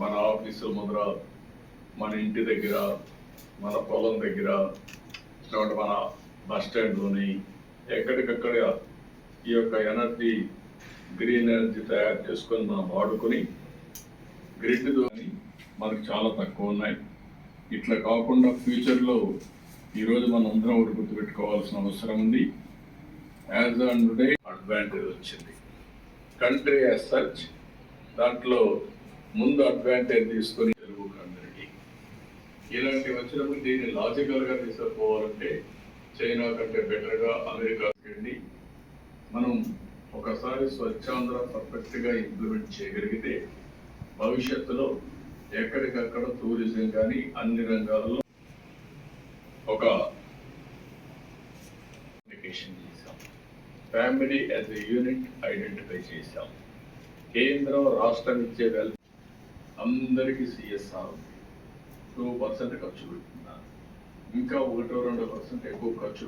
మన ఆఫీసుల ముందర మన ఇంటి దగ్గర మన పొలం దగ్గర లేకుంటే మన బస్ స్టాండ్లోని ఎక్కడికక్కడ ఈ యొక్క ఎనర్జీ గ్రీన్ ఎనర్జీ తయారు చేసుకొని మనం వాడుకొని గ్రిడ్ ద్వారా మనకు చాలా తక్కువ ఉన్నాయి. ఇట్లా కాకుండా ఫ్యూచర్లో ఈరోజు మనం అందరం ఒకటి గుర్తుపెట్టుకోవాల్సిన అవసరం ఉంది. యాజ్ ఆన్ డే అడ్వాంటేజ్ వచ్చింది. కంట్రీ యాజ్ సచ్ దాంట్లో ముందు అడ్వాంటేజ్ తీసుకొని తెలుగు కమ్యూనిటీ ఇలాంటివి వచ్చినప్పుడు దీన్ని లాజికల్గా తీసుకుపోవాలంటే చైనా కంటే బెటర్గా అమెరికా వెళ్ళి మనం ఒకసారి స్వచ్ఛాంధ్ర పర్ఫెక్ట్గా ఇంప్లిమెంట్ చేయగలిగితే భవిష్యత్తులో ఎక్కడికక్కడ టూరిజం కానీ అన్ని రంగాల్లో ఒక application family as a unit identify చేశాం. కేంద్రం రాష్ట్రం ఇచ్చే వెల్ అందరికీ సిఎస్ఆర్ టూ పర్సెంట్ ఖర్చు పెడుతున్నారు. ఇంకా ఒకటో రెండు పర్సెంట్ ఎక్కువ ఖర్చు